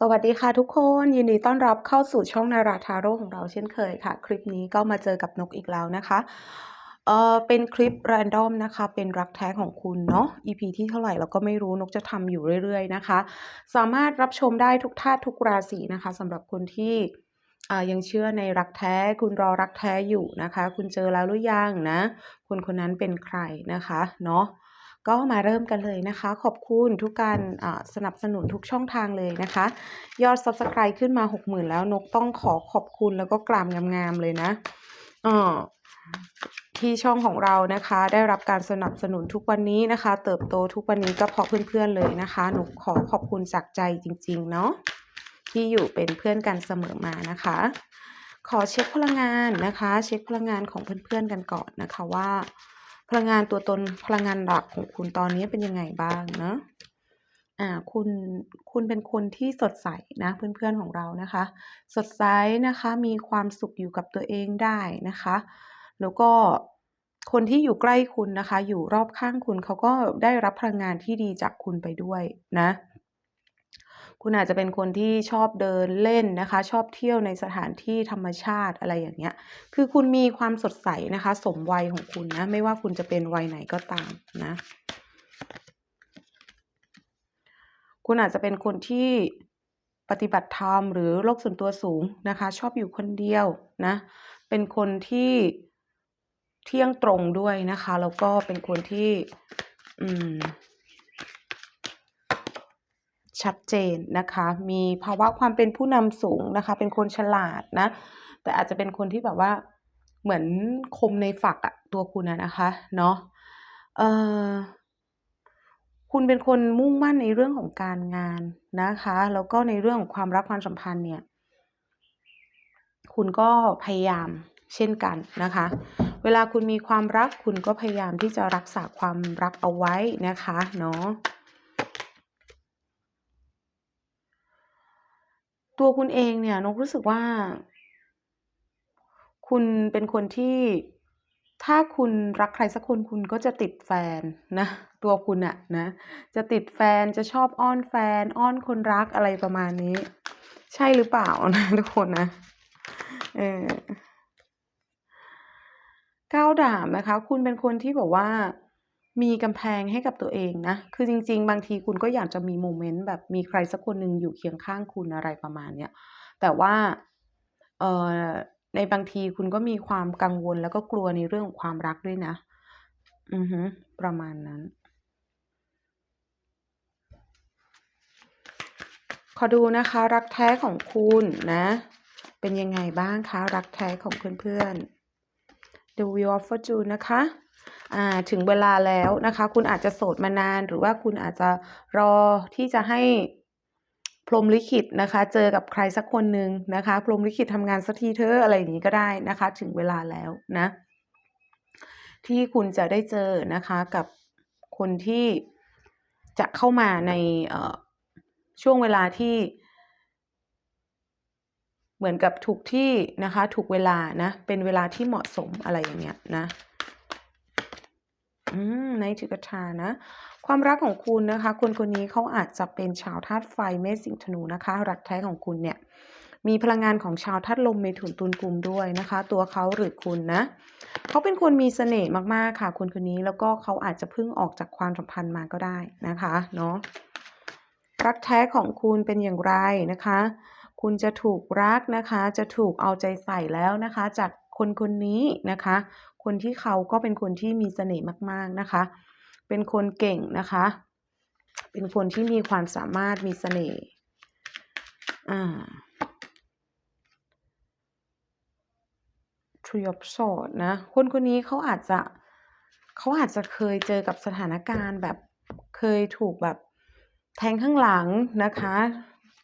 สวัสดีค่ะทุกคนยินดีต้อนรับเข้าสู่ช่องนาราทาโร่ของเราเช่นเคยค่ะ คลิปนี้ก็มาเจอกับนกอีกแล้วนะคะเออเป็นคลิป r รนดอมนะคะ เป็นรักแท้ของคุณเนาะ EP ที่เท่าไหร่เราก็ไม่รู้นกจะทำอยู่เรื่อยๆนะคะ สามารถรับชมได้ทุกท่าตุทุกราศีนะคะสำหรับคนที่อ่ายังเชื่อในรักแท้คุณรอรักแท้อยู่นะคะ คุณเจอแล้วหรือยังนะคนคนนั้นเป็นใครนะคะเนาะ ก็มาเริ่มกันเลยนะคะ ขอบคุณทุกการสนับสนุนทุกช่องทางเลยนะคะ ยอด Subscribe ขึ้นมา 60,000 แล้วนกต้องขอขอบคุณแล้วก็กรามงามๆเลยนะเออที่ช่องของเรานะคะ ได้รับการสนับสนุนทุกวันนี้นะคะ เติบโตทุกวันนี้ก็เพราะเพื่อนๆเลยนะคะหนูขอขอบคุณจากใจจริง ๆ เนาะที่อยู่เป็นเพื่อนกันเสมอมานะคะ ขอเช็คพลังงานนะคะ เช็คพลังงานของเพื่อนๆกันก่อนนะคะว่า พลังงานตัวตนพลังงานหลักของคุณตอนนี้เป็นยังไงบ้างเนาะอ่าคุณคุณเป็นคนที่สดใสนะเพื่อนๆของเรานะคะ สดใสนะคะมีความสุขอยู่กับตัวเองได้นะคะ แล้วก็คนที่อยู่ใกล้คุณนะคะ อยู่รอบข้างคุณเขาก็ได้รับพลังงานที่ดีจากคุณไปด้วยนะ คุณอาจจะเป็นคนที่ชอบเดินเล่นนะคะ ชอบเที่ยวในสถานที่ธรรมชาติอะไรอย่างเงี้ย คือคุณมีความสดใสนะคะ สมวัยของคุณนะ ไม่ว่าคุณจะเป็นวัยไหนก็ตามนะ คุณอาจจะเป็นคนที่ปฏิบัติธรรมหรือโลกส่วนตัวสูงนะคะ ชอบอยู่คนเดียวนะ เป็นคนที่เที่ยงตรงด้วยนะคะ แล้วก็เป็นคนที่ อืม ชัดเจนนะคะ มีภาวะความเป็นผู้นำสูงนะคะ เป็นคนฉลาดนะ แต่อาจจะเป็นคนที่แบบว่าเหมือนคมในฝักอะตัวคุณอะนะคะ เนาะเออคุณเป็นคนมุ่งมั่นในเรื่องของการงานนะคะ แล้วก็ในเรื่องของความรักความสัมพันธ์เนี่ย คุณก็พยายามเช่นกันนะคะ เวลาคุณมีความรักคุณก็พยายามที่จะรักษาความรักเอาไว้นะคะ เนาะ ตัวคุณเองเนี่ยนกรู้สึกว่า คุณเป็นคนที่ถ้าคุณรักใครสักคนคุณก็จะติดแฟนนะตัวคุณอะนะจะติดแฟนจะชอบอ้อนแฟน อ้อนคนรักอะไรประมาณนี้ ใช่หรือเปล่านะทุกคนนะเออก้าวดาบนะคะ คุณเป็นคนที่แบบว่า มีกำแพงให้กับตัวเองนะ คือจริง ๆ บางทีคุณก็อยากจะมีโมเมนต์แบบมีใครสักคนหนึ่งอยู่เคียงข้างคุณอะไรประมาณเนี้ย แต่ว่าเอ่อในบางทีคุณก็มีความกังวลแล้วก็กลัวในเรื่องของความรักด้วยนะ อือฮึประมาณนั้น ขอดูนะคะ รักแท้ของคุณนะ เป็นยังไงบ้างคะ รักแท้ของเพื่อนๆ The Wheel of Fortune นะคะ ถึงเวลาแล้วนะคะ คุณอาจจะโสดมานาน หรือว่าคุณอาจจะรอที่จะให้พรมลิขิตนะคะ เจอกับใครสักคนหนึ่งนะคะ พรมลิขิตทำงานสักทีเธออะไรอย่างนี้ก็ได้นะคะ ถึงเวลาแล้วนะ ที่คุณจะได้เจอนะคะกับคนที่จะเข้ามาในช่วงเวลาที่เหมือนกับถูกที่นะคะ ถูกเวลานะ เป็นเวลาที่เหมาะสมอะไรอย่างเงี้ยนะ อืมในถือกระทานะ ความรักของคุณนะคะ คนคนนี้เขาอาจจะเป็นชาวธาตุไฟเมษสิงห์ธนูนะคะ รักแท้ของคุณเนี่ย มีพลังงานของชาวธาตุลมเมถุนตุลกุมด้วยนะคะ ตัวเขาหรือคุณนะเขาเป็นคนมีเสน่ห์มากๆค่ะ คนคนนี้แล้วก็เขาอาจจะเพิ่งออกจากความสัมพันธ์มาก็ได้นะคะเนาะรักแท้ของคุณเป็นอย่างไรนะคะ คุณจะถูกรักนะคะ จะถูกเอาใจใส่แล้วนะคะ จากคนคนนี้นะคะ คนที่เขาก็เป็นคนที่มีเสน่ห์มาก ๆนะคะ เป็นคนเก่งนะคะ เป็นคนที่มีความสามารถมีเสน่ห์อ่า Tree of Swords นะ คนคนนี้เขาอาจจะเขาอาจจะเคยเจอกับสถานการณ์แบบเคยถูกแบบแทงข้างหลังนะคะ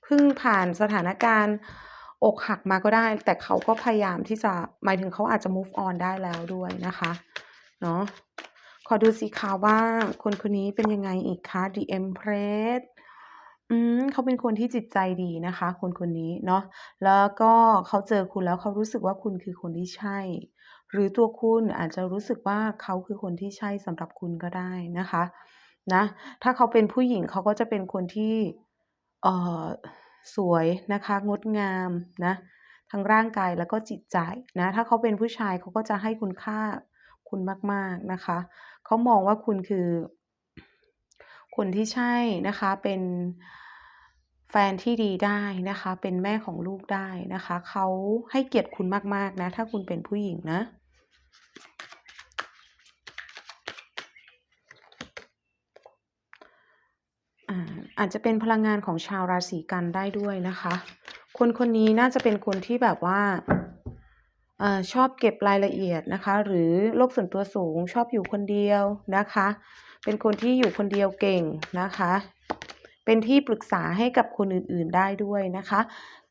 เพิ่งผ่านสถานการณ์ อกหักมาก็ได้ แต่เขาก็พยายามที่จะหมายถึงเขาอาจจะ move on ได้แล้วด้วยนะคะเนาะขอดูสีขาวว่า คนคนนี้เป็นยังไงอีกคะ The Empress อืมเขาเป็นคนที่จิตใจดีนะคะ คนคนนี้เนาะแล้วก็เขาเจอคุณแล้วเขารู้สึกว่าคุณคือคนที่ใช่ หรือตัวคุณอาจจะรู้สึกว่าเขาคือคนที่ใช่สำหรับคุณก็ได้นะคะ นะ ถ้าเขาเป็นผู้หญิงเขาก็จะเป็นคนที่ เอ่อ สวยนะคะ งดงามนะทั้งร่างกายแล้วก็จิตใจนะ ถ้าเขาเป็นผู้ชายเขาก็จะให้คุณค่าคุณมาก ๆนะคะ เขามองว่าคุณคือ คนที่ใช่นะคะ เป็นแฟนที่ดีได้นะคะ เป็นแม่ของลูกได้นะคะ เขาให้เกียรติคุณมาก ๆ นะ ถ้าคุณเป็นผู้หญิงนะ อาจจะเป็นพลังงานของชาวราศีกันได้ด้วยนะคะ คนคนนี้น่าจะเป็นคนที่แบบว่าอชอบเก็บรายละเอียดนะคะ หรือโลกส่วนตัวสูงชอบอยู่คนเดียวนะคะ เป็นคนที่อยู่คนเดียวเก่งนะคะ เป็นที่ปรึกษาให้กับคนอื่นๆได้ด้วยนะคะ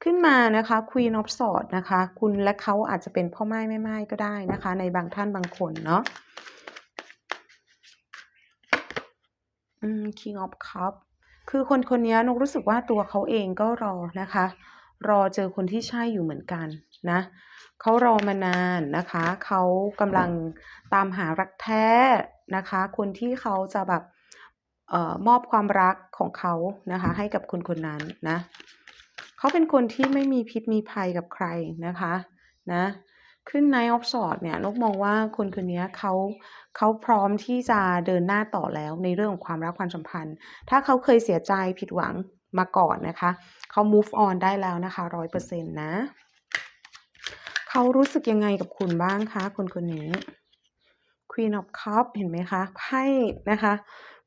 ขึ้นมานะคะ Queen of s w o r d นะคะ คุณและเขาอาจจะเป็นพ่อไม่แม่ไม่ก็ได้นะคะ ในบางท่านบางคนเนาะอืม King of Cups คือคนคนนี้ยนกรู้สึกว่าตัวเขาเองก็รอนะคะ รอเจอคนที่ใช่อยู่เหมือนกันนะเขารอมานานนะคะ เขากำลังตามหารักแท้นะคะ คนที่เขาจะแบบออมอบความรักของเขานะคะ ให้กับคนคนนั้นนะเขาเป็นคนที่ไม่มีพิษมีภัยกับใครนะคะนะ ขึ้น Knight of Swords เนี่ยนกมองว่าคนคนนี้เขาเขาพร้อมที่จะเดินหน้าต่อแล้วในเรื่องของความรักความสัมพันธ์ ถ้าเขาเคยเสียใจผิดหวังมาก่อนนะคะ เขา move on ได้แล้วนะคะ100%นะ เขารู้สึกยังไงกับคุณบ้างคะคนคนนี้ Queen of Cups เห็นไหมคะไพ่นะคะ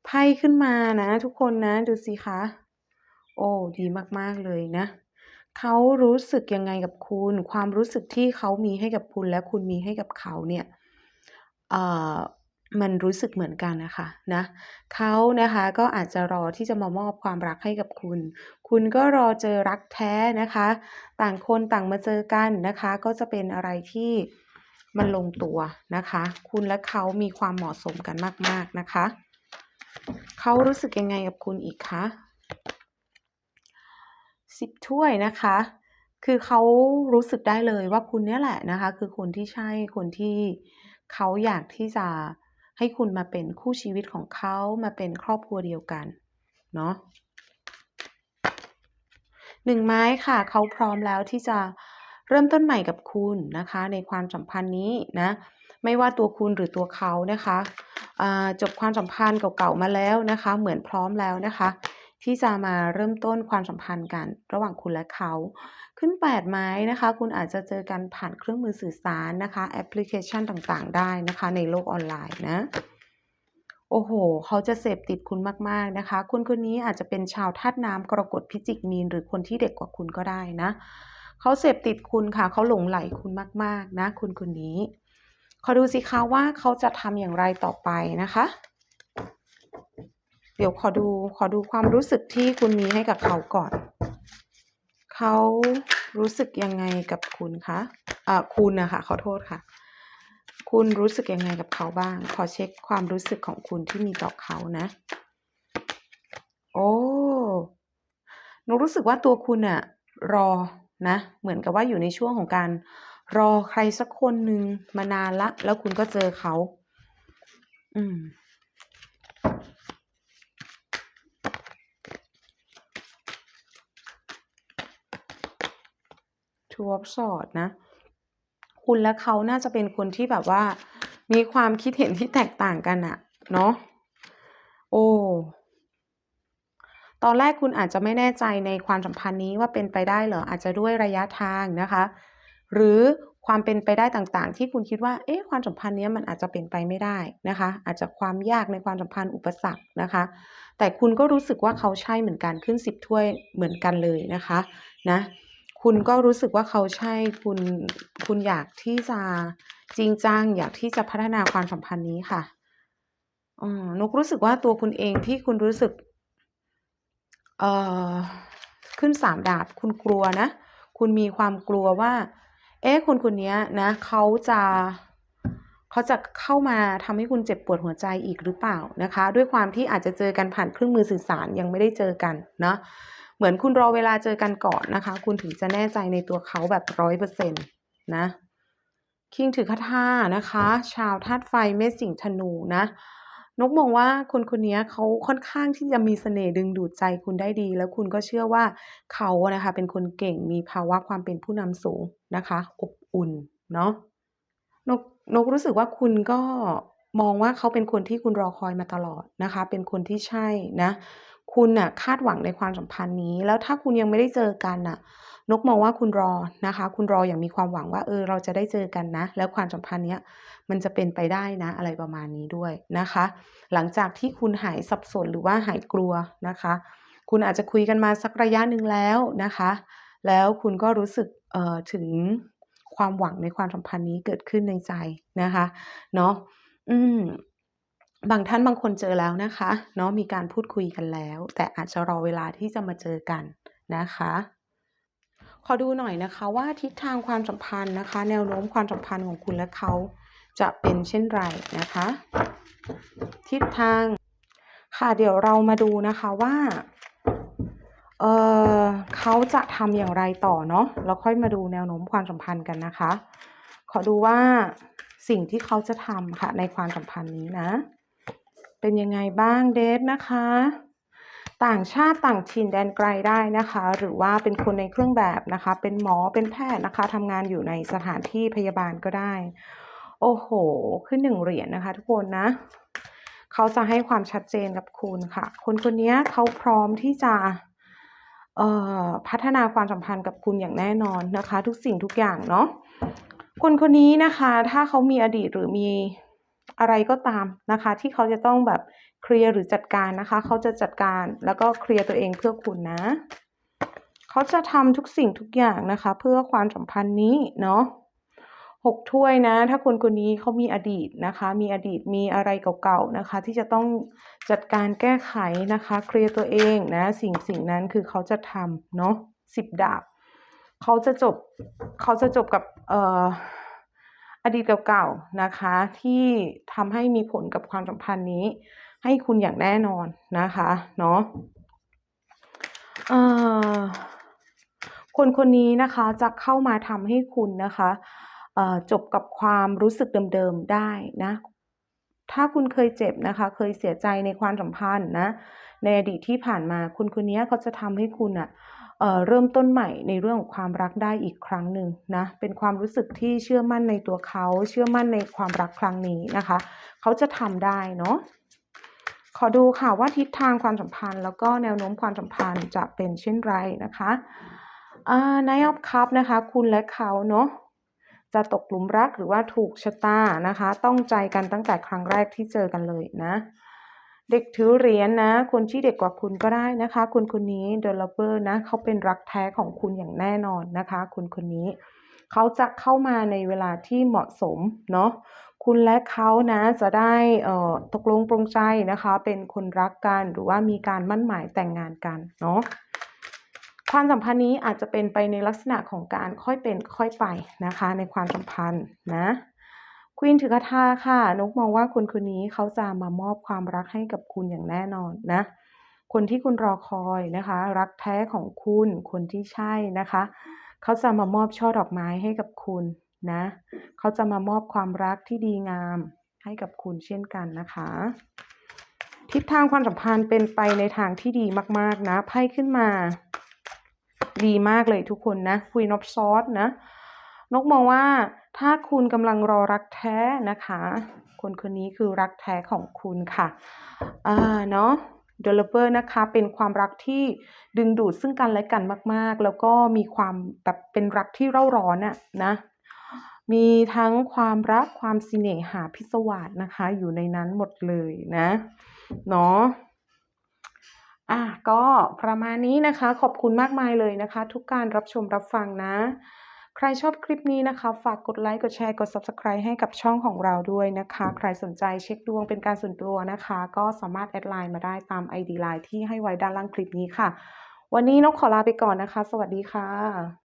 ไพ่ขึ้นมานะ ทุกคนนะ ดูสิคะ โอ้ดีมาก ๆ เลยนะ เขารู้สึกยังไงกับคุณ ความรู้สึกที่เขามีให้กับคุณและคุณมีให้กับเขาเนี่ยเออมันรู้สึกเหมือนกันนะคะนะเขานะคะก็อาจจะรอที่จะมามอบความรักให้กับคุณ คุณก็รอเจอรักแท้นะคะ ต่างคนต่างมาเจอกันนะคะ ก็จะเป็นอะไรที่มันลงตัวนะคะ คุณและเขามีความเหมาะสมกันมาก ๆนะคะ เขารู้สึกยังไงกับคุณอีกคะ 10 ถ้วยนะคะ คือเขารู้สึกได้เลยว่าคุณเนี่ยแหละนะคะ คือคนที่ใช่คนที่เขาอยากที่จะให้คุณมาเป็นคู่ชีวิตของเขามาเป็นครอบครัวเดียวกันเนาะ1ไม้ค่ะเขาพร้อมแล้วที่จะเริ่มต้นใหม่กับคุณนะคะ ในความสัมพันธ์นี้นะ ไม่ว่าตัวคุณหรือตัวเขานะคะจบความสัมพันธ์เก่าๆมาแล้วนะคะ เหมือนพร้อมแล้วนะคะ ที่จะมาเริ่มต้นความสัมพันธ์กันระหว่างคุณและเขา ขึ้น 8 ไม้นะคะ คุณอาจจะเจอกันผ่านเครื่องมือสื่อสารนะคะแอปพลิเคชันต่างๆ ได้นะคะ ในโลกออนไลน์นะโอ้โฮเขาจะเสพติดคุณมาก ๆ นะคะคนคนนี้อาจจะเป็นชาวธาตุน้ำกรกฎพิจิกมีน หรือคนที่เด็กกว่าคุณก็ได้นะ เขาเสพติดคุณค่ะ เขาหลงใหลคุณมาก ๆ นะคนคนนี้ ขอดูสิคะว่าเขาจะทำอย่างไรต่อไปนะคะ ดี๋ยวขอดูขอดูความรู้สึกที่คุณมีให้กับเขาก่อน เขารู้สึกยังไงกับคุณคะ?อ่าคุณนะค่ะขอโทษค่ะ คุณรู้สึกยังไงกับเขาบ้าง?ขอเช็กความรู้สึกของคุณที่มีต่อเขานะ โอ้หนกรู้สึกว่าตัวคุณน่ะรอนะ เหมือนกับว่าอยู่ในช่วงของการรอใครสักคนหนึ่งมานานล้วแล้วคุณก็เจอเขา อืม Two of Swords นะ คุณและเขาน่าจะเป็นคนที่แบบว่า มีความคิดเห็นที่แตกต่างกันน่ะเนาะโอ้ตอนแรกคุณอาจจะไม่แน่ใจในความสัมพันธ์นี้ว่าเป็นไปได้เหรอ?อาจจะด้วยระยะทางนะคะ หรือความเป็นไปได้ต่างๆ ที่คุณคิดว่า เอ๊ะความสัมพันธ์เนี้ยมันอาจจะเป็นไปไม่ได้นะคะ อาจจะความยากในความสัมพันธ์อุปสรรคนะคะ แต่คุณก็รู้สึกว่าเขาใช่เหมือนกันขึ้น10ถ้วยเหมือนกันเลยนะคะ นะ คุณก็รู้สึกว่าเขาใช่คุณคุณอยากที่จะจริงจัง อยากที่จะพัฒนาความสัมพันธ์นี้ค่ะเออนกรู้สึกว่าตัวคุณเองที่คุณรู้สึก เอ่อ ขึ้น3ดาบคุณกลัวนะ คุณมีความกลัวว่า เอ๊ะคนคนนี้นะเขาจะเขาจะเข้ามาทำให้คุณเจ็บปวดหัวใจอีกหรือเปล่านะคะ ด้วยความที่อาจจะเจอกันผ่านเครื่องมือสื่อสารยังไม่ได้เจอกันเนาะ เหมือนคุณรอเวลาเจอกันก่อนนะคะ คุณถึงจะแน่ใจในตัวเขาแบบ100%นต์นะคิงถือคาถานะคะ ชาวธาตุไฟเมษสิงห์ธนูนะนกมองว่าคนคนนี้เขาค่อนข้างที่จะมีเสน่ห์ดึงดูดใจคุณได้ดี แล้วคุณก็เชื่อว่าเขานะคะเป็นคนเก่งมีภาวะความเป็นผู้นำสูงนะคะอบอุ่นเนาะนกนกรู้สึกว่าคุณก็มองว่าเขาเป็นคนที่คุณรอคอยมาตลอดนะคะ เป็นคนที่ใช่นะ คุณน่ะคาดหวังในความสัมพันธ์นี้ แล้วถ้าคุณยังไม่ได้เจอกันน่ะ นกมองว่าคุณรอนะคะ คุณรออย่างมีความหวังว่าเออเราจะได้เจอกันนะ แล้วความสัมพันธ์เนี้ยมันจะเป็นไปได้นะอะไรประมาณนี้ด้วยนะคะ หลังจากที่คุณหายสับสนหรือว่าหายกลัวนะคะ คุณอาจจะคุยกันมาสักระยะหนึ่งแล้วนะคะ แล้วคุณก็รู้สึกเอ่อถึงความหวังในความสัมพันธ์นี้เกิดขึ้นในใจนะคะเนาะอืม บางท่านบางคนเจอแล้วนะคะเนาะมีการพูดคุยกันแล้ว แต่อาจจะรอเวลาที่จะมาเจอกันนะคะขอดูหน่อยนะคะว่าทิศทางความสัมพันธ์นะคะ แนวโน้มความสัมพันธ์ของคุณและเขาจะเป็นเช่นไรนะคะ ทิศทางค่ะเดี๋ยวเรามาดูนะคะว่าเอ่อเขาจะทำอย่างไรต่อเนาะแล้วค่อยมาดูแนวโน้มความสัมพันธ์กันนะคะ ขอดูว่าสิ่งที่เขาจะทำค่ะในความสัมพันธ์นี้นะ เป็นยังไงบ้างเดทนะคะ ต่างชาติต่างถิ่นแดนไกลได้นะคะ หรือว่าเป็นคนในเครื่องแบบนะคะ เป็นหมอเป็นแพทย์นะคะทำงานอยู่ในสถานที่พยาบาลก็ได้ โอ้โฮขึ้น1เหรียญนะคะ ทุกคนนะเขาจะให้ความชัดเจนกับคุณค่ะ คนคนนี้เขาพร้อมที่จะพัฒนาความสัมพันธ์กับคุณอย่างแน่นอนนะคะ ทุกสิ่งทุกอย่างเนาะคนคนนี้นะคะ ถ้าเขามีอดีตหรือมี อะไรก็ตามนะคะ ที่เขาจะต้องแบบเคลียร์หรือจัดการนะคะ เขาจะจัดการแล้วก็เคลียร์ตัวเองเพื่อคุณนะ เขาจะทำทุกสิ่งทุกอย่างนะคะ เพื่อความสัมพันธ์นี้เนาะ6ถ้วยนะ ถ้าคนคนนี้เขามีอดีตนะคะ มีอดีตมีอะไรเก่าๆนะคะ ที่จะต้องจัดการแก้ไขนะคะ เคลียร์ตัวเองนะ สิ่งสิ่งนั้นคือเขาจะทำเนาะ10ดาบเขาจะจบเขาจะจบกับเอ่อ อดีตเก่าๆนะคะ ที่ทำให้มีผลกับความสัมพันธ์นี้ ให้คุณอย่างแน่นอนนะคะเนาะคนคนนี้นะคะจะเข้ามาทำให้คุณนะคะจบกับความรู้สึกเดิมๆได้นะ ถ้าคุณเคยเจ็บนะคะ เคยเสียใจในความสัมพันธ์นะ ในอดีตที่ผ่านมาคนคนนี้เขาจะทำให้คุณน่ะเอ่อ เริ่มต้นใหม่ในเรื่องของความรักได้อีกครั้งหนึ่งนะเป็นความรู้สึกที่เชื่อมั่นในตัวเขาเชื่อมั่นในความรักครั้งนี้นะคะ เขาจะทำได้เนาะขอดูค่ะว่าทิศทางความสัมพันธ์ แล้วก็แนวโน้มความสัมพันธ์จะเป็นเช่นไรนะคะอ่า Knight of Cups นะคะ คุณและเขาเนาะจะตกหลุมรักหรือว่าถูกชะตานะคะ ต้องใจกันตั้งแต่ครั้งแรกที่เจอกันเลยนะ เด็กถือเหรียญนะ คนที่เด็กกว่าคุณก็ได้นะคะ คนคนนี้ The Lover นะเขาเป็นรักแท้ของคุณอย่างแน่นอนนะคะ คนคนนี้ เขาจะเข้ามาในเวลาที่เหมาะสมเนาะคุณและเขานะจะได้เอ่อตกลงปรงใจนะคะ เป็นคนรักกันหรือว่ามีการมั่นหมายแต่งงานกันเนาะความสัมพันธ์นี้อาจจะเป็นไปในลักษณะของการค่อยเป็นค่อยไปนะคะ ในความสัมพันธ์นะ Queen ถือกระทาค่ะนกมองว่าคนคนนี้เขาจะมามอบความรักให้กับคุณอย่างแน่นอนนะ คนที่คุณรอคอยนะคะ รักแท้ของคุณคนที่ใช่นะคะเขาจะมามอบช่อดอกไม้ให้กับคุณนะเขาจะมามอบความรักที่ดีงามให้กับคุณเช่นกันนะคะ ทิศทางความสัมพันธ์เป็นไปในทางที่ดีมาก ๆ นะไพ่ขึ้นมา ดีมากเลยทุกคนนะ Queen of Swords นะ นกมองว่าถ้าคุณกำลังรอรักแท้นะคะ คนคนนี้คือรักแท้ของคุณค่ะอ่าเนาะ The Lover นะคะเป็นความรักที่ดึงดูดซึ่งกันและกันมาก ๆ แล้วก็มีความแบบเป็นรักที่เร่าร้อนอะนะมีทั้งความรักความเสน่หาพิศวาสนะคะ อยู่ในนั้นหมดเลยนะเนาะอ่าก็ประมาณนี้นะคะ ขอบคุณมากมายเลยนะคะ ทุกการรับชมรับฟังนะ ใครชอบคลิปนี้นะคะ ฝากกดไลค์ กดแชร์ กด Subscribe ให้กับช่องของเราด้วยนะคะ ใครสนใจเช็คดวงเป็นการส่วนตัวนะคะ ก็สามารถแอดไลน์มาได้ตาม ID ไลน์ที่ให้ไว้ด้านล่างคลิปนี้ค่ะ วันนี้นกขอลาไปก่อนนะคะ สวัสดีค่ะ